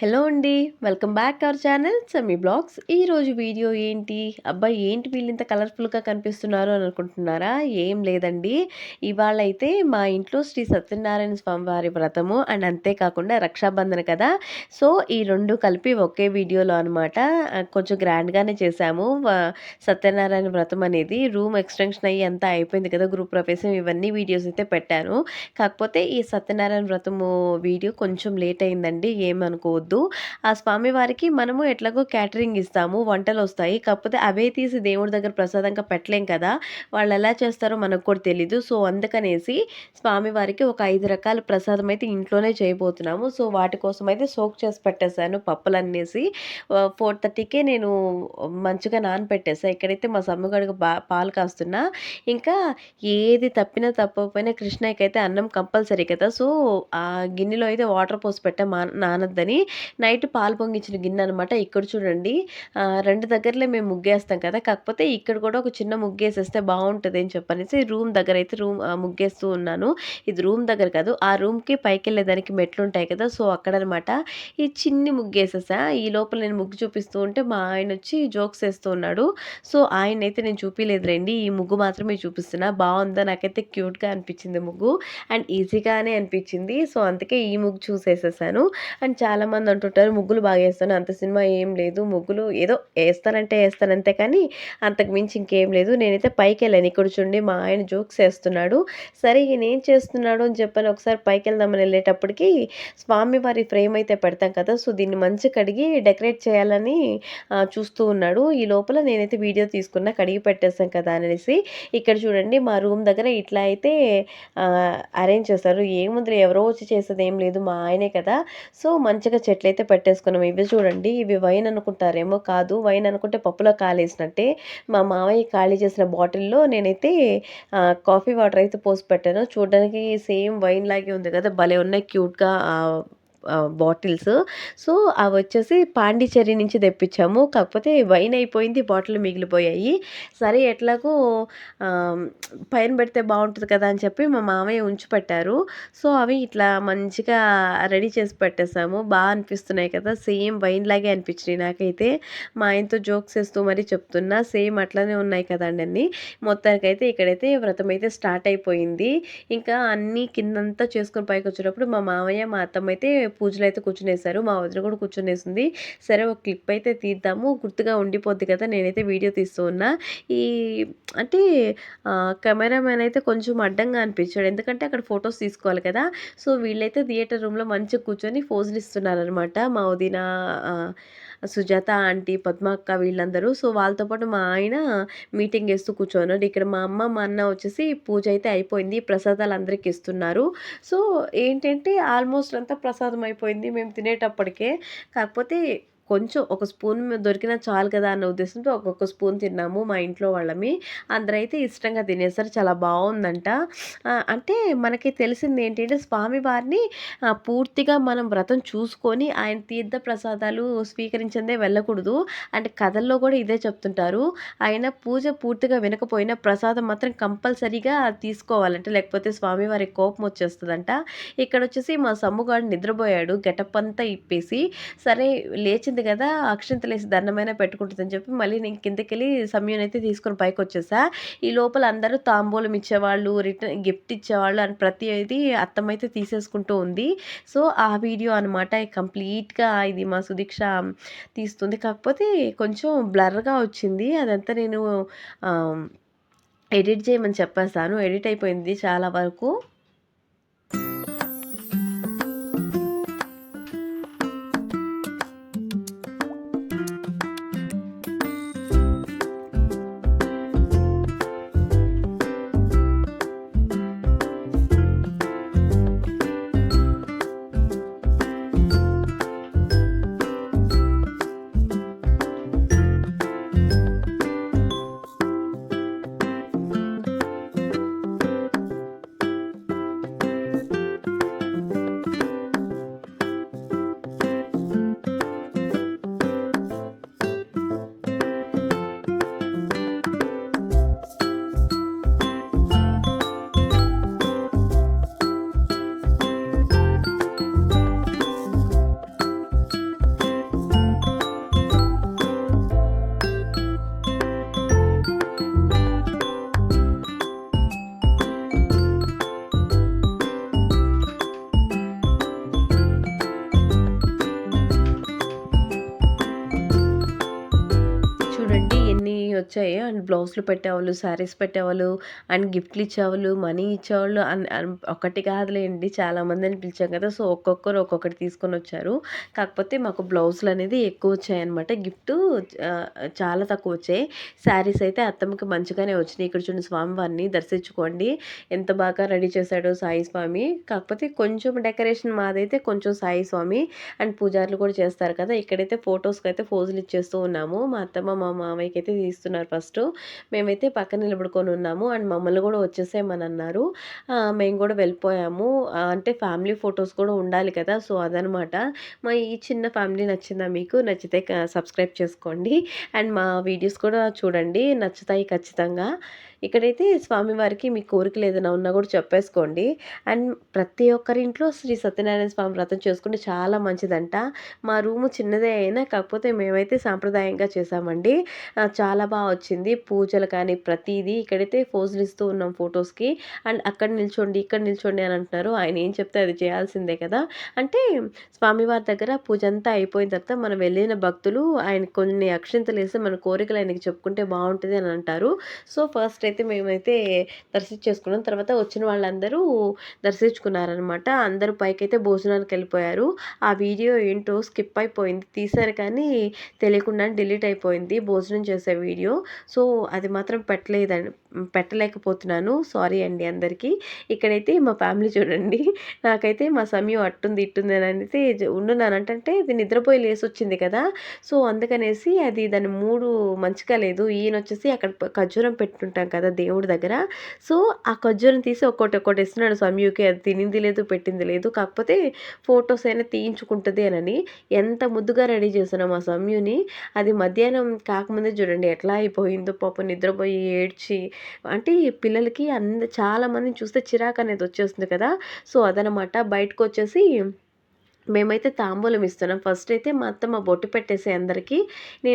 Hello అండి welcome back our channel semi blogs. ఈరోజు video ఏంటి? అబ్బాయి ఏంటి వీళ్ళు ఇంత కలర్ఫుల్గా కనిపిస్తున్నారు అని అనుకుంటున్నారా? ఏం లేదండి. ఇవాళ అయితే మా ఇంట్లో శ్రీ సత్యనారాయణ స్వామి వారి వ్రతము అండ్ అంతేకాకుండా రక్షాబంధన కదా. సో ఈ రెండు కలిపి ఒకే వీడియోలో అనమాట కొంచెం గ్రాండ్గానే చేశాము. సత్యనారాయణ వ్రతం అనేది రూమ్ ఎక్స్టెన్షన్ అయ్యి అంతా అయిపోయింది కదా గ్రూప్ ప్రవేశం ఇవన్నీ వీడియోస్ అయితే పెట్టాను. కాకపోతే ఈ సత్యనారాయణ వ్రతము వీడియో కొంచెం లేట్ అయిందండి ఏమనుకోవద్దు వద్దు. ఆ స్వామివారికి మనము ఎట్లాగో క్యాటరింగ్ ఇస్తాము వంటలు వస్తాయి. కాకపోతే అవే తీసి దేవుడి దగ్గర ప్రసాదంగా పెట్టలేం కదా. వాళ్ళు ఎలా చేస్తారో మనకు కూడా తెలీదు. సో అందుకనేసి స్వామివారికి ఒక ఐదు రకాల ప్రసాదం అయితే ఇంట్లోనే చేయబోతున్నాము. సో వాటి కోసం అయితే సోక్ చేసి పెట్టేశాను పప్పులు అనేసి ఫోర్ థర్టీకే నేను మంచిగా నానపెట్టేసా ఇక్కడైతే మా సమ్మగడికి బా పాలు కాస్తున్నా. ఇంకా ఏది తప్పినా తప్పకపోయినా కృష్ణయ్యకి అయితే అన్నం కంపల్సరీ కదా. సో ఆ గిన్నెలో అయితే వాటర్ పోసి పెట్టా మా నానద్దని. నైట్ పాలు పొంగించిన గిన్నె అనమాట ఇక్కడ చూడండి రెండు దగ్గరలో మేము ముగ్గేస్తాం కదా. కాకపోతే ఇక్కడ కూడా ఒక చిన్న ముగ్గేసేస్తే బాగుంటుంది అని చెప్పనేసి రూమ్ దగ్గర అయితే రూమ్ ముగ్గేస్తూ ఉన్నాను. ఇది రూమ్ దగ్గర కాదు ఆ రూమ్కి పైకి వెళ్ళేదానికి మెట్లు ఉంటాయి కదా. సో అక్కడ అనమాట ఈ చిన్ని ముగ్గేసేసా. ఈ లోపల నేను ముగ్గు చూపిస్తూ ఉంటే మా ఆయన వచ్చి జోక్స్ వేస్తూ ఉన్నాడు. సో ఆయన అయితే నేను చూపించలేదు రండి ఈ ముగ్గు మాత్రమే చూపిస్తున్నా. బాగుందా? నాకైతే క్యూట్గా అనిపించింది ముగ్గు. అండ్ ఈజీగానే అనిపించింది. సో అందుకే ఈ ముగ్గు చూసేసేసాను. అండ్ చాలామంది బాగుంది అంటుంటారు ముగ్గులు బాగా వేస్తాను. అంత సినిమా ఏం లేదు. ముగ్గులు ఏదో వేస్తానంటే వేస్తాను అంతే కానీ అంతకు మించి ఇంకేం లేదు. నేనైతే పైకి వెళ్ళాను. ఇక్కడ చూడండి మా ఆయన జోక్స్ వేస్తున్నాడు. సరే ఈయన ఏం చేస్తున్నాడు అని చెప్పని ఒకసారి పైకి వెళ్దామని వెళ్ళేటప్పటికి స్వామివారి ఫ్రేమ్ అయితే పెడతాం కదా సో దీన్ని మంచి కడిగి డెకరేట్ చేయాలని చూస్తూ ఉన్నాడు. ఈ లోపల నేనైతే వీడియో తీసుకున్నా కడిగి పెట్టేస్తాం కదా అనేసి. ఇక్కడ చూడండి మా రూమ్ దగ్గర ఇట్లా అయితే అరేంజ్ చేస్తారు. ఏముంది ఎవరో వచ్చి చేసేది ఏం లేదు. మా ఆయనే కదా. సో మంచిగా చెట్లు అయితే పెట్టేసుకున్నాం. ఇవి చూడండి ఇవి వైన్ అనుకుంటారేమో కాదు. వైన్ అనుకుంటే పప్పులో కాలేసినట్టే. మా మామయ్య ఖాళీ చేసిన బాటిల్లో నేనైతే కాఫీ వాటర్ అయితే పోసి పెట్టాను. చూడడానికి సేమ్ వైన్ లాగే ఉంది కదా భలే ఉన్నాయి క్యూట్గా బాటిల్స్. సో అవి వచ్చేసి పాండిచేరి నుంచి తెప్పించాము. కాకపోతే వైన్ అయిపోయింది బాటిల్ మిగిలిపోయాయి. సరే ఎట్లాగో పైన పెడితే బాగుంటుంది కదా అని చెప్పి మా మామయ్య ఉంచి పెట్టారు. సో అవి ఇట్లా మంచిగా రెడీ చేసి పెట్టేసాము. బాగా అనిపిస్తున్నాయి కదా సేమ్ వైన్ లాగే అనిపించినాయి నాకైతే. మా ఆయనతో జోక్స్ వేస్తూ మరీ చెప్తున్నా సేమ్ అట్లానే ఉన్నాయి కదండి అన్ని. మొత్తానికైతే ఇక్కడైతే వ్రతం అయితే స్టార్ట్ అయిపోయింది. ఇంకా అన్నీ కిందంతా చేసుకొని పైకి వచ్చేటప్పుడు మా మామయ్య మా అత్తమ్మ అయితే పూజలు అయితే కూర్చునేసారు మా వదిన కూడా కూర్చునేసింది. సరే ఒక క్లిప్ అయితే తీద్దాము. గుర్తుగా ఉండిపోద్ది కదా నేనైతే వీడియో తీస్తూ ఉన్నా. ఈ అంటే కెమెరామెన్ అయితే కొంచెం అడ్డంగా అనిపించాడు. ఎందుకంటే అక్కడ ఫొటోస్ తీసుకోవాలి కదా. సో వీళ్ళైతే థియేటర్ రూమ్లో మంచిగా కూర్చొని ఫోజులు ఇస్తున్నారు అనమాట మా వదిన సుజాత ఆంటీ పద్మ అక్క వీళ్ళందరూ. సో వాళ్ళతో పాటు మా ఆయన మీటింగ్ వేస్తూ కూర్చోన్నాడు ఇక్కడ మా అమ్మ మా అన్న వచ్చేసి పూజ అయితే అయిపోయింది. ప్రసాదాలు అందరికి ఇస్తున్నారు. సో ఏంటంటే ఆల్మోస్ట్ అంతా ప్రసాదం అయిపోయింది. మేము తినేటప్పటికే. కాకపోతే కొంచెం ఒక స్పూన్ దొరికినా చాలు కదా అన్న ఉద్దేశంతో ఒక్కొక్క స్పూన్ తిన్నాము మా ఇంట్లో వాళ్ళమి. అందరైతే ఇష్టంగా తినేసరి చాలా బాగుందంట అంటే మనకి తెలిసింది ఏంటంటే స్వామివారిని పూర్తిగా మనం వ్రతం చూసుకొని ఆయన తీర్థ ప్రసాదాలు స్వీకరించిందే వెళ్ళకూడదు. అంటే కథల్లో కూడా ఇదే చెప్తుంటారు. ఆయన పూజ పూర్తిగా వినకపోయినా ప్రసాదం మాత్రం కంపల్సరీగా తీసుకోవాలంటే. లేకపోతే స్వామివారి కోపం వచ్చేస్తుందంట. ఇక్కడ వచ్చేసి మా సమ్ముగాడు నిద్రపోయాడు. గెటప్ అంతా ఇప్పేసి సరే లేచింది వచ్చింది కదా అక్షంతలు వేసి దండమైనా పెట్టుకుంటుందని చెప్పి మళ్ళీ నేను కిందకి వెళ్ళి సమయం అయితే తీసుకొని పైకి వచ్చేసా ఈ లోపల అందరూ తాంబూలం ఇచ్చేవాళ్ళు రిటర్న్ గిఫ్ట్ ఇచ్చేవాళ్ళు అని ప్రతి ఇది అత్తమైతే తీసేసుకుంటూ ఉంది. సో ఆ వీడియో అనమాట కంప్లీట్గా ఇది మా సుదీక్ష తీస్తుంది. కాకపోతే కొంచెం బ్లర్గా వచ్చింది. అదంతా నేను ఎడిట్ చేయమని చెప్పేస్తాను ఎడిట్ అయిపోయింది చాలా వరకు. వచ్చాయి. అండ్ బ్లౌజ్‌లు పెట్టేవాళ్ళు, శారీస్ పెట్టేవాళ్ళు, అండ్ గిఫ్ట్‌లు ఇచ్చేవాళ్ళు, మనీ ఇచ్చేవాళ్ళు అన్ ఒకటి కాదులేండి చాలామందిని పిలిచాం కదా! సో, ఒక్కొక్కరు ఒక్కొక్కటి తీసుకొని వచ్చారు కాకపోతే మాకు బ్లౌజులు అనేది ఎక్కువ వచ్చాయన్నమాట గిఫ్ట్ చాలా తక్కువ వచ్చాయి శారీస్ అయితే అత్తమ్మకి మంచిగానే వచ్చినాయి. ఇక్కడ చూడండి స్వామివారిని దర్శించుకోండి. ఎంత బాగా రెడీ చేశాడో సాయి స్వామి. కాకపోతే కొంచెం డెకరేషన్ మాదైతే కొంచెం సాయి స్వామి అండ్ పూజారులు కూడా చేస్తారు కదా! ఇక్కడైతే ఫోటోస్‌కైతే పోజులు ఇచ్చేస్తూ ఉన్నాము. మా అత్తమ్మ, మా మామయ్యకైతే తీస్తున్నారు ఫస్ట్ మేమైతే పక్కన నిలబడుకొని ఉన్నాము. అండ్ మమ్మల్ని కూడా వచ్చేసేయమని అన్నారు మేము కూడా వెళ్ళిపోయాము. అంటే ఫ్యామిలీ ఫొటోస్ కూడా ఉండాలి కదా! సో, అదనమాట. మా ఈ చిన్న ఫ్యామిలీ నచ్చిందా మీకు? నచ్చితే సబ్స్క్రైబ్ చేసుకోండి. అండ్ మా వీడియోస్ కూడా చూడండి. నచ్చుతాయి ఖచ్చితంగా. ఇక్కడైతే స్వామివారికి మీ కోరికలు ఏదైనా ఉన్నా కూడా చెప్పేసుకోండి. అండ్ ప్రతి ఒక్కరి ఇంట్లో శ్రీ సత్యనారాయణ స్వామి వ్రతం చేసుకుంటే చాలా మంచిదంట. మా రూము చిన్నదే అయినా కాకపోతే మేమైతే సాంప్రదాయంగా చేసామండి చాలా బాగా వచ్చింది. పూజలు కానీ ప్రతిదీ ఇక్కడైతే ఫోజులు ఇస్తూ ఉన్నాం ఫొటోస్కి అండ్ అక్కడ నిల్చోండి, ఇక్కడ నిల్చోండి అని అంటున్నారు. ఆయన ఏం చెప్తే అది చేయాల్సిందే కదా! అంటే స్వామివారి దగ్గర పూజంతా అయిపోయిన తర్వాత మనం వెళ్ళిన భక్తులు ఆయన కొన్ని అక్షింతలేసి మన కోరికలు ఆయనకి చెప్పుకుంటే బాగుంటుంది అని అంటారు. సో, ఫస్ట్ అయితే మేమైతే దర్శించేసుకున్నాం. తర్వాత వచ్చిన వాళ్ళందరూ దర్శించుకున్నారనమాట. అందరూ పైకైతే భోజనానికెళ్ళిపోయారు. ఆ వీడియో ఏంటో స్కిప్ అయిపోయింది. తీశారు కానీ తెలియకుండా డిలీట్ అయిపోయింది భోజనం చేసే వీడియో. సో, అది మాత్రం పెట్టలేదండి పెట్టలేకపోతున్నాను. సారీ అండి అందరికీ. ఇక్కడైతే మా ఫ్యామిలీ చూడండి. నాకైతే మా సమయం అట్టుంది, ఇట్టుంది అని అయితే ఉండున్నానంటే ఇది నిద్రపోయి లేసొచ్చింది కదా! సో, అందుకనేసి అది దాని మూడు మంచిగా లేదు. ఈయన వచ్చేసి అక్కడ ఖర్జూరం పెట్టుంటాం కదా కదా దేవుడి దగ్గర. సో, ఆ ఖర్జూరం తీసి ఒక్కోటి ఒక్కటి ఇస్తున్నాడు సమయుకి. అది తినింది లేదు, పెట్టింది లేదు. కాకపోతే ఫొటోస్ అయినా తీయించుకుంటుంది అనని. ఎంత ముద్దుగా రెడీ చేస్తున్నాం మా సమయుని. అది మధ్యాహ్నం కాకముందే చూడండి ఎట్లా అయిపోయిందో పాపం నిద్రపోయి ఏడ్చి అంటే ఈ పిల్లలకి అంద చాలామందిని చూస్తే చిరాకు అనేది వచ్చేస్తుంది కదా! సో, అదనమాట. బయటకొచ్చేసి మేమైతే తాంబూలం ఇస్తున్నాం. ఫస్ట్ అయితే మా అత్తమ్మ బొట్టు పెట్టేసేయి అందరికి.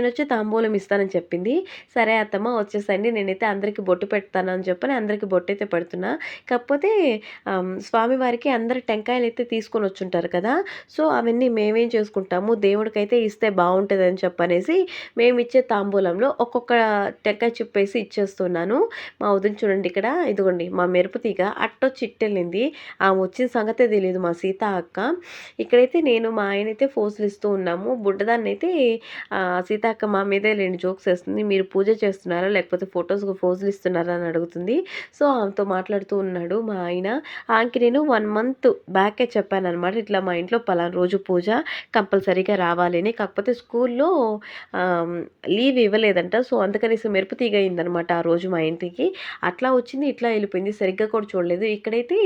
వచ్చి తాంబూలం ఇస్తానని చెప్పింది. సరే అత్తమ్మ వచ్చేసండి నేనైతే అందరికీ బొట్టు పెడతాను అని చెప్పని అందరికీ బొట్టు అయితే పెడుతున్నా. కాకపోతే స్వామివారికి అందరు టెంకాయలు అయితే తీసుకొని వచ్చుంటారు కదా! సో, అవన్నీ మేమేం చేసుకుంటాము దేవుడికైతే ఇస్తే బావుంటదని చెప్పనేసి మేము ఇచ్చే తాంబూలంలో ఒక్కొక్క టెంకాయ చెప్పేసి ఇచ్చేస్తున్నాను. మా వదిన చూడండి ఇక్కడ ఇదిగోండి మా మెరుపు తీగ అట్టొచ్చి ఇట్టెళ్ళింది. ఆమె వచ్చిన సంగతే తెలియదు మా సీత అక్క. ఇక్కడ అయితే నేను మా ఆయనైతే ఫోజులు ఇస్తూ ఉన్నాము. బుడ్డదాన్నైతే అయితే సీతాక్క మా మీదే రెండు జోక్స్ వేస్తుంది మీరు పూజ చేస్తున్నారా? లేకపోతే ఫోటోస్‌కి ఫోజులు ఇస్తున్నారా? అని అడుగుతుంది. సో, ఆమెతో మాట్లాడుతూ ఉన్నాడు మా ఆయన. ఆమెకి నేను వన్ మంత్ బ్యాకే చెప్పాననమాట. ఇట్లా మా ఇంట్లో పలానా రోజు పూజ కంపల్సరీగా రావాలి అని. కాకపోతే స్కూల్లో లీవ్ ఇవ్వలేదంట. సో, అందుకనేసి మెరుపు తీగ ఆ రోజు మా ఇంటికి. అట్లా వచ్చింది, ఇట్లా వెళ్ళిపోయింది సరిగ్గా కూడా చూడలేదు. ఇక్కడైతే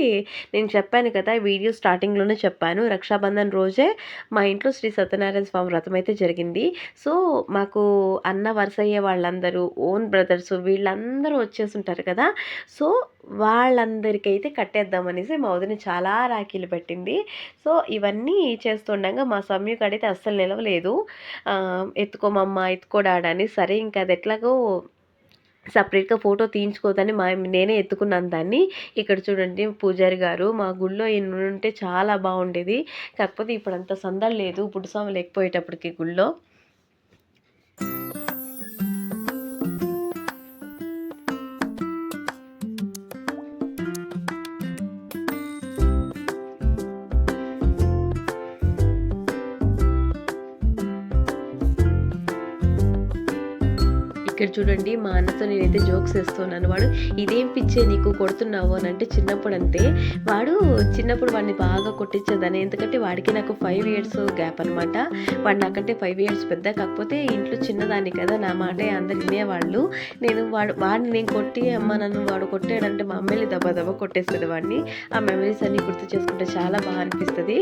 నేను చెప్పాను కదా! వీడియో స్టార్టింగ్‌లోనే చెప్పాను. రక్షాబంధన్ రోజే మా ఇంట్లో శ్రీ సత్యనారాయణ స్వామి వ్రతం అయితే జరిగింది. సో, మాకు అన్న వరుసయ్యే వాళ్ళందరూ, ఓన్ బ్రదర్స్ వీళ్ళందరూ వచ్చేసుంటారు కదా! సో, వాళ్ళందరికైతే కట్టేద్దామనేసి మా వదిన చాలా రాఖీలు పెట్టింది. సో, ఇవన్నీ చేస్తుండగా మా సమయుకడైతే అస్సలు నిలవలేదు. ఎత్తుకోమమ్మ, ఎత్తుకోడాడని సరే ఇంకా అది ఎట్లాగో సపరేట్గా ఫోటో తీయించుకోదని మా నేనే ఎత్తుకున్నాను దాన్ని. ఇక్కడ చూడండి పూజారి గారు మా గుళ్ళో ఈయన ఉంటే చాలా బాగుండేది కాకపోతే ఇప్పుడు అంత సందడి లేదు. బుడ్డ లేకపోయేటప్పటికి గుళ్ళో ఇక్కడ చూడండి మా అన్నతో నేనైతే జోక్స్ వేస్తున్నాను వాడు "ఇదేం పిచ్చే నీకు కొడుతున్నావు" అని అంటే చిన్నప్పుడు అంతే. వాడు చిన్నప్పుడు వాడిని బాగా కొట్టించేదాన్ని. ఎందుకంటే వాడికి నాకు ఫైవ్ ఇయర్స్ గ్యాప్ అనమాట. వాడు నాకంటే ఫైవ్ ఇయర్స్ పెద్ద. కాకపోతే ఇంట్లో చిన్నదాన్ని కదా! నా మాటే అందరు వినేవాళ్ళు. నేను వాడు వాడిని నేను కొట్టి అమ్మ నన్ను వాడు కొట్టాడంటే మా అమ్మాయిలు దెబ్బ దెబ్బ కొట్టేస్తుంది వాడిని. ఆ మెమరీస్ అన్ని గుర్తు చేసుకుంటే చాలా బాగా అనిపిస్తుంది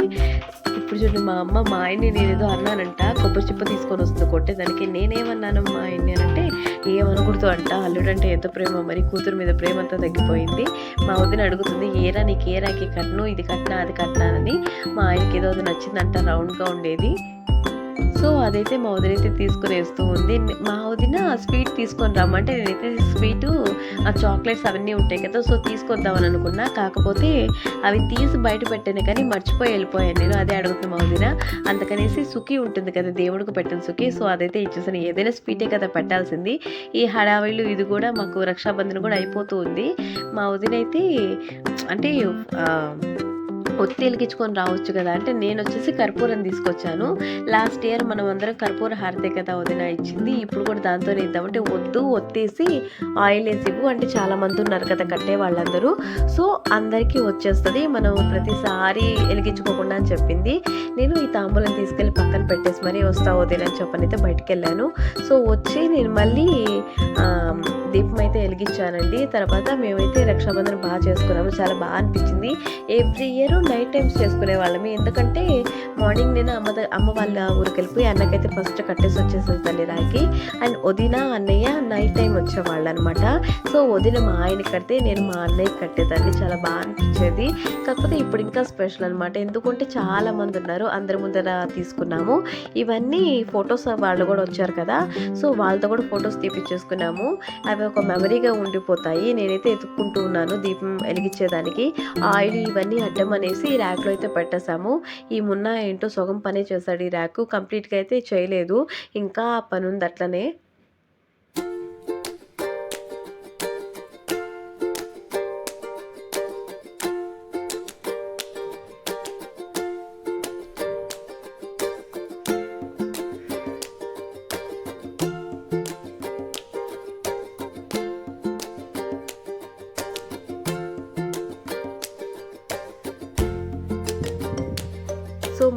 ఇప్పుడు చూడండి మా అమ్మ మా ఆయన్ని నేనేదో అన్నానంట. కొబ్బరి చిప్ప తీసుకొని వస్తుంది కొట్టేదానికి. నేనేమన్నాను మా ఆయన్ని అంటే ఏమనకూడదు అంట. అల్లుడంటే ఎంత ప్రేమ మరి కూతురు మీద ప్రేమ అంతా తగ్గిపోయింది. మా వదిన అడుగుతుంది "ఏరా నీకు ఏరాకి కట్ను కట్టను? ఇది కట్నా, అది కట్నా" అని. మా ఆయనకి ఏదో నచ్చిందంట రౌండ్‌గా ఉండేది. సో అదైతే మా వదిన అయితే తీసుకుని వేస్తూ ఉంది. మా వదిన స్వీట్ తీసుకొని రమ్మంటే నేనైతే స్వీటు ఆ చాక్లెట్స్ అవన్నీ ఉంటాయి కదా సో తీసుకొద్దామని అనుకున్నా. కాకపోతే అవి తీసి బయట పెట్టాను కానీ మర్చిపోయి వెళ్ళిపోయాను. నేను అదే అడుగుతున్నా మా వదిన. అందుకనేసి సుఖీ ఉంటుంది కదా దేవుడికి పెట్టిన సుఖీ. సో అదైతే ఇచ్చేసాను. ఏదైనా స్వీటే కదా పెట్టాల్సింది. ఈ హడావిళ్ళు ఇది కూడా మాకు రక్షాబంధన్ కూడా అయిపోతూ ఉంది. మా వదిన అయితే అంటే ఒత్తి వెలిగించుకొని రావచ్చు కదా. అంటే నేను వచ్చేసి కర్పూరం తీసుకొచ్చాను. లాస్ట్ ఇయర్ మనం అందరం కర్పూర హారతే కదా వదిన ఇచ్చింది. ఇప్పుడు కూడా దాంతోనే ఇద్దామంటే వద్దు ఒత్తేసి ఆయిల్ వేసి ఇవ్వు. అంటే చాలా మంది ఉన్నారు కదా కట్టే వాళ్ళందరూ. సో అందరికీ వచ్చేస్తుంది. మనం ప్రతిసారి వెలిగించుకోకుండా అని చెప్పింది. నేను ఈ తాంబూలం తీసుకెళ్ళి పక్కన పెట్టేసి మరీ వస్తా వదిన అని చెప్పని అయితే బయటికి వెళ్ళాను. సో వచ్చి నేను మళ్ళీ దీపం అయితే వెలిగించానండి. తర్వాత మేమైతే రక్షాబంధన్ బాగా చేసుకున్నాము. చాలా బాగా అనిపించింది. ఎవ్రీ ఇయర్ నైట్ టైమ్స్ చేసుకునే వాళ్ళమే. ఎందుకంటే మార్నింగ్ నేను అమ్మ అమ్మ వాళ్ళ ఊరికి వెళ్ళిపోయి అన్నకైతే ఫస్ట్ కట్టేసి వచ్చేసేదాన్ని రాకి అండ్ వదిన అన్నయ్య నైట్ టైం వచ్చేవాళ్ళు అనమాట సో వదిన మా ఆయనకి కడితే నేను మా అన్నయ్యకి కట్టేదాన్ని. చాలా బాగా అనిపించేది. కాకపోతే ఇప్పుడు ఇంకా స్పెషల్ అనమాట ఎందుకంటే చాలా మంది ఉన్నారు. అందరి ముందర తీసుకున్నాము. ఇవన్నీ ఫొటోస్ వాళ్ళు కూడా వచ్చారు కదా. సో వాళ్ళతో కూడా ఫొటోస్ తీపిచ్చేసుకున్నాము. అవి ఒక మెమరీగా ఉండిపోతాయి. నేనైతే ఎత్తుక్కుంటూ ఉన్నాను దీపం వెలిగించేదానికి. ఆయిల్ ఇవన్నీ అడ్డం అనేసి ఈ ర్యాక్లో అయితే పెట్టేశాము. ఈ మున్న ఏంటో సగం పనే చేశాడు ఈ ర్యాక్. కంప్లీట్గా అయితే చేయలేదు. ఇంకా పని ఉంది అట్లనే.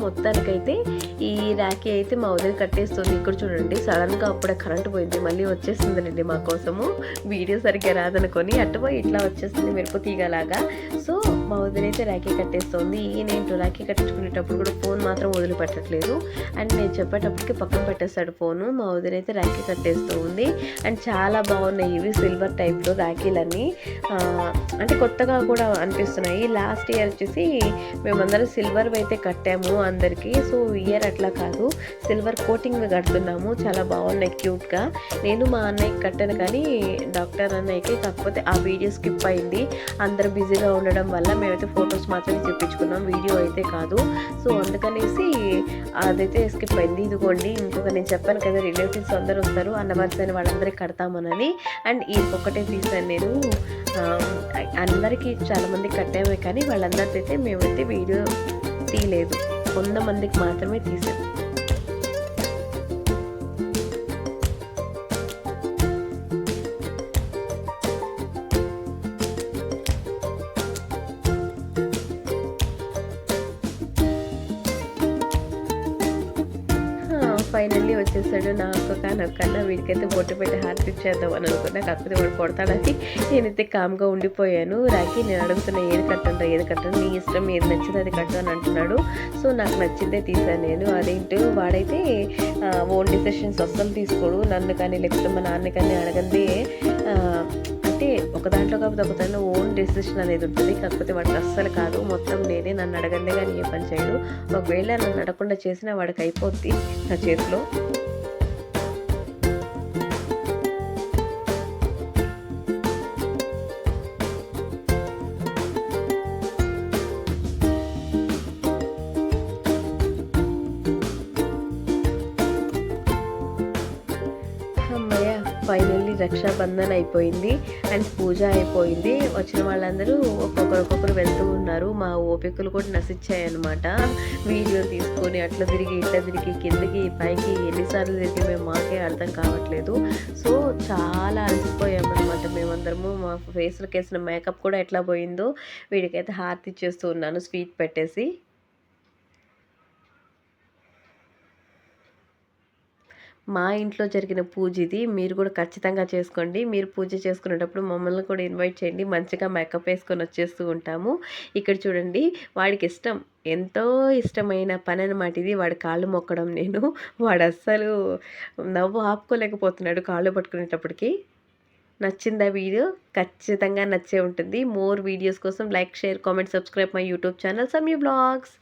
మొత్తానికైతే ఈ ర్యాకీ అయితే మా వదిన కట్టేస్తుంది. ఇక్కడ చూడండి సడన్గా అప్పుడే కరెంట్ పోయింది. మళ్ళీ వచ్చేసిందండి మా కోసము. వీడియో సరిగ్గా రాదనుకొని అటుపోయి ఇట్లా వచ్చేస్తుంది మెరుపు తీగలాగా. సో మా వదిన అయితే ర్యాకీ కట్టేస్తుంది. ఈయనేంటో రాఖీ కట్టించుకునేటప్పుడు కూడా ఫోన్ మాత్రం వదిలిపెట్టట్లేదు. అండ్ నేను చెప్పేటప్పటికి పక్కన పెట్టేస్తాడు ఫోను. మా వదిన అయితే ర్యాకీ కట్టేస్తూ ఉంది అండ్ చాలా బాగున్నాయి ఇవి సిల్వర్ టైప్లో రాఖీలన్నీ. అంటే కొత్తగా కూడా అనిపిస్తున్నాయి. లాస్ట్ ఇయర్ వచ్చేసి మేమందరం సిల్వర్ అయితే కట్టాము అందరికీ. సో ఇయర్ అట్లా కాదు. సిల్వర్ కోటింగ్ కడుతున్నాము. చాలా బాగున్నాయి క్యూట్గా. నేను మా అన్నయ్యకి కట్టాను కానీ డాక్టర్ అన్నయ్యకి కాకపోతే ఆ వీడియో స్కిప్ అయింది. అందరు బిజీగా ఉండడం వల్ల మేమైతే ఫొటోస్ మాత్రమే చూపించుకున్నాం. వీడియో అయితే కాదు. సో అందుకనేసి అదైతే స్కిప్ అయింది. ఇదిగోండి ఇంకొక నేను చెప్పాను కదా రిలేటివ్స్ అందరూ వస్తారు అన్నవర్సని వాళ్ళందరికీ కడతామనని. అండ్ ఈ ఒక్కటే తీసాను నేను అందరికీ చాలామంది కట్టామే కానీ వాళ్ళందరికైతే మేమైతే వీడియో తీయలేదు. కొంతమందికి మాత్రమే తీసాం. వచ్చేసాడు. నా ఒక్కొక్క నా కన్నా వీడికైతే బొట్టు పెట్టి హార్ట్ ఇచ్చేద్దాం అని అనుకున్నా. కాకపోతే వాడు కొడతాడని నేనైతే కామ్గా ఉండిపోయాను. రాకి నేను అడుగుతున్నా ఏది కట్టండి ఏది కట్టండి నీ ఇష్టం ఏది నచ్చింది అది కట్టు అని అంటున్నాడు. సో నాకు నచ్చిందే తీసాను నేను. అదేంటో వాడైతే ఓన్ డిసిషన్స్ అస్సలు తీసుకోడు. నన్ను కానీ లేకపోతే మా నాన్న కానీ అడగందే అంటే ఒక దాంట్లో కాకపోతే ఒక దాంట్లో ఓన్ డెసిషన్ అనేది ఉంటుంది. కాకపోతే వాడికి అస్సలు కాదు. మొత్తం నేనే నన్ను అడగండి కానీ ఏ పని చేయడు. ఒకవేళ నన్ను అడగకుండా చేసినా వాడికి అయిపోద్ది నా చేతిలో. రక్షాబంధన్ అయిపోయింది అండ్ పూజ అయిపోయింది. వచ్చిన వాళ్ళందరూ ఒక్కొక్కరు ఒక్కొక్కరు వెళ్తూ ఉన్నారు. మా ఓపికలు కూడా నశించాయన్నమాట. వీడియో తీసుకొని అట్లా తిరిగి ఇట్లా తిరిగి కిందకి పైకి ఎన్నిసార్లు తిరిగి మేము మాకే అర్థం కావట్లేదు. సో చాలా అలసిపోయామన్నమాట మేమందరము. మా ఫేస్లకు వేసిన మేకప్ కూడా ఎట్లా పోయిందో వీడికైతే హారతి ఇచ్చేస్తూ ఉన్నాను. స్వీట్ పెట్టేసి. మా ఇంట్లో జరిగిన పూజ ఇది. మీరు కూడా ఖచ్చితంగా చేసుకోండి. మీరు పూజ చేసుకునేటప్పుడు మమ్మల్ని కూడా ఇన్వైట్ చేయండి. మంచిగా మేకప్ వేసుకొని వచ్చేస్తూ ఉంటాము. ఇక్కడ చూడండి వాడికి ఇష్టం. ఎంతో ఇష్టమైన పని అనమాట ఇది. వాడి కాళ్ళు మొక్కడం నేను. వాడు అస్సలు నవ్వు ఆపుకోలేకపోతున్నాడు కాళ్ళు పట్టుకునేటప్పటికి. నచ్చిందా వీడియో? ఖచ్చితంగా నచ్చే ఉంటుంది. మోర్ వీడియోస్ కోసం like share comment subscribe my YouTube channel some you blogs